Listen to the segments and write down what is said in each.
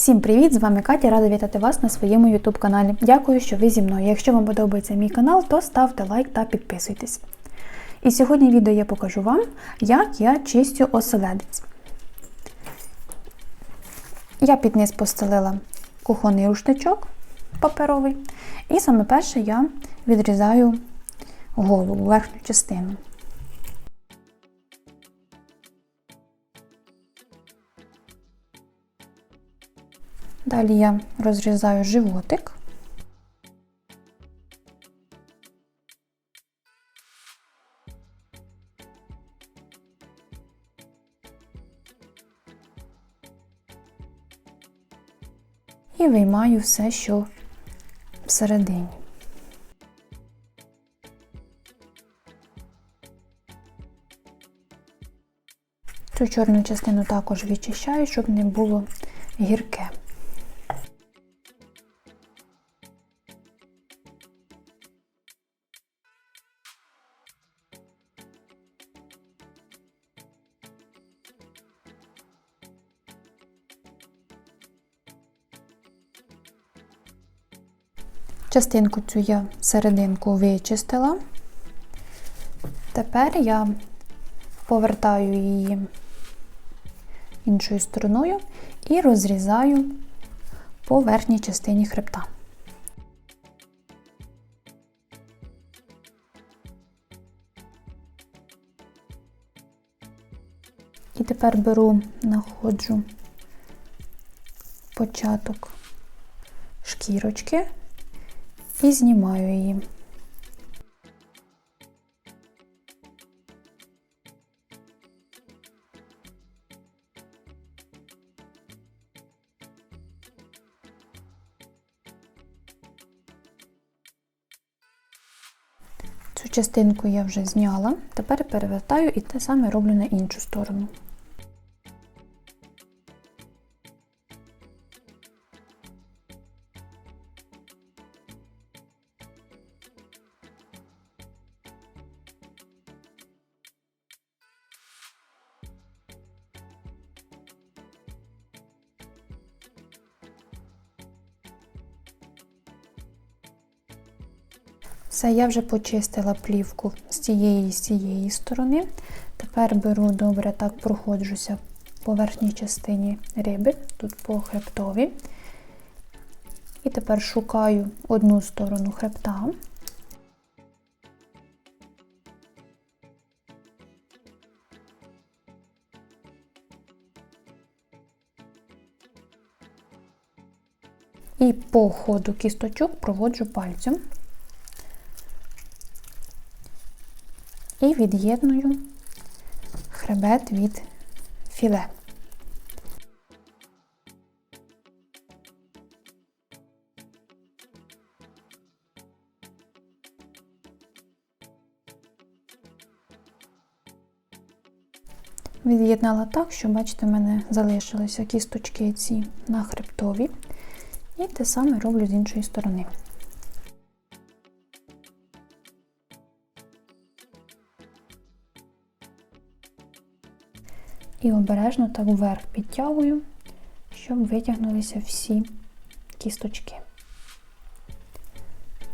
Всім привіт! З вами Катя, рада вітати вас на своєму YouTube каналі. Дякую, що ви зі мною. Якщо вам подобається мій канал, то ставте лайк та підписуйтесь. І сьогодні відео я покажу вам, як я чистю оселедець. Я під низ постелила кухонний рушничок паперовий. І саме перше я відрізаю голову, верхню частину. Далі я розрізаю животик. І виймаю все, що всередині. Цю чорну частину також відчищаю, щоб не було гірке. Частинку цю я серединку вичистила. Тепер я повертаю її іншою стороною і розрізаю по верхній частині хребта. І тепер беру, находжу початок шкірочки і знімаю її. Цю частинку я вже зняла, тепер перевертаю і те саме роблю на іншу сторону. Все, я вже почистила плівку з цієї і з цієї сторони. Тепер беру добре, так проходжуся по верхній частині риби, тут по хребтові. І тепер шукаю одну сторону хребта. І по ходу кісточок проводжу пальцем. І від'єдную хребет від філе. Від'єднала так, що, бачите, в мене залишилися кісточки ці на хребтові. І те саме роблю з іншої сторони. І обережно так вверх підтягую, щоб витягнулися всі кісточки.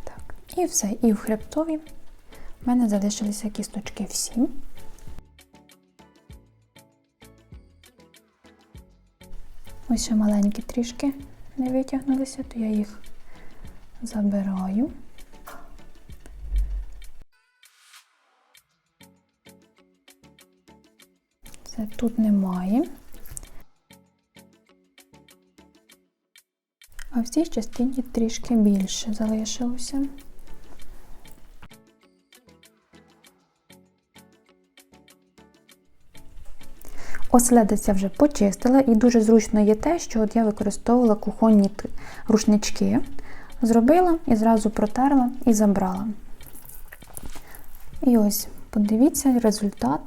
Так, І все. І в хребтові в мене залишилися кісточки всі. Ось ще маленькі трішки не витягнулися, то я їх забираю. Тут немає. А в цій частині трішки більше залишилося. Оследиця вже почистила, і дуже зручно є те, що от я використовувала кухонні рушнички, зробила і зразу протерла і забрала. І ось, подивіться результат.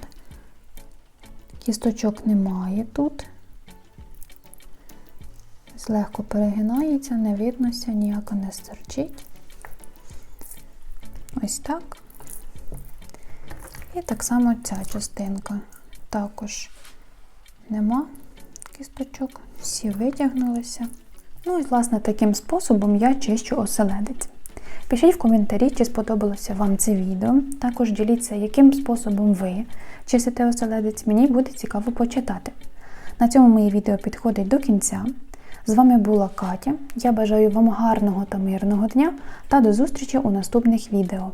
Кісточок немає тут. Легко перегинається, не виднося, ніяко не стерчить. Ось так. І так само ця частинка. Також нема кісточок. Всі витягнулися. Ну і, власне, таким способом я чищу оселедець. Пишіть в коментарі, чи сподобалося вам це відео. Також діліться, яким способом ви чистите оселедець. Мені буде цікаво почитати. На цьому моє відео підходить до кінця. З вами була Катя. Я бажаю вам гарного та мирного дня та до зустрічі у наступних відео.